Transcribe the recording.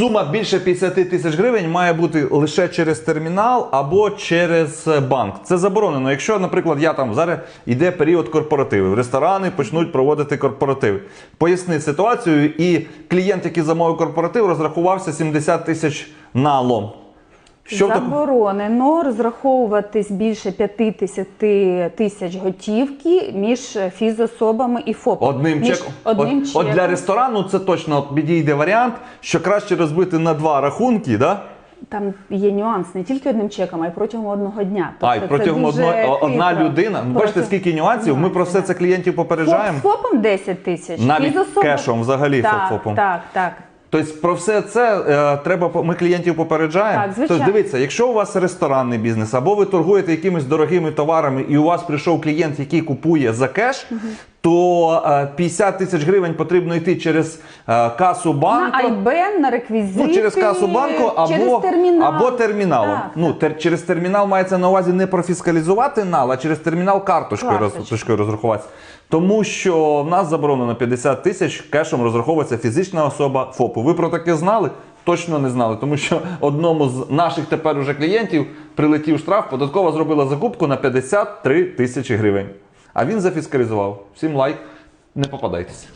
сума більше 50 тисяч гривень має бути лише через термінал або через е, банк. Це заборонено. Якщо, наприклад, я там зараз йде період корпоративів, ресторани почнуть проводити корпоратив. Поясни ситуацію, і клієнт, який замовив корпоратив, розрахувався 70 тисяч налом. Що? Заборонено розраховуватись більше 50 тисяч готівки між фізособами і ФОПом. Одним Між чеком. Одним от, чеком. от для ресторану це точно підійде варіант, що краще розбити на два рахунки, да? Там є нюанс не тільки одним чеком, а й протягом одного дня. А, і Тобто протягом одної одна хитро. людина. Ну, Бачите, скільки нюансів. Ми про все це клієнтів попереджаємо. ФОП, ФОПом 10 тисяч. Навіть кешом взагалі так, ФОПом. Так, так. Тобто про все це е, треба ми клієнтів попереджаємо. Так, звичайно. Тобто, дивіться, якщо у вас ресторанний бізнес, або ви торгуєте якимись дорогими товарами, і у вас прийшов клієнт, який купує за кеш, то е, 50 тисяч гривень потрібно йти через е, касу банку. На Айбен, на реквізити. Ну, через касу банку або через термінал. або терміналом. Так, ну, тер, через термінал мається на увазі не профіскалізувати нал, а через термінал карточкою, роз, Карточкою. розрахуватися. Тому що в нас заборонено 50 тисяч кешем розраховується фізична особа ФОПу. Ви про таке знали? Точно не знали, тому що одному з наших тепер уже клієнтів прилетів штраф, податкова зробила закупку на 53 тисячі гривень. А він зафіскалізував. Всім лайк, не попадайтеся.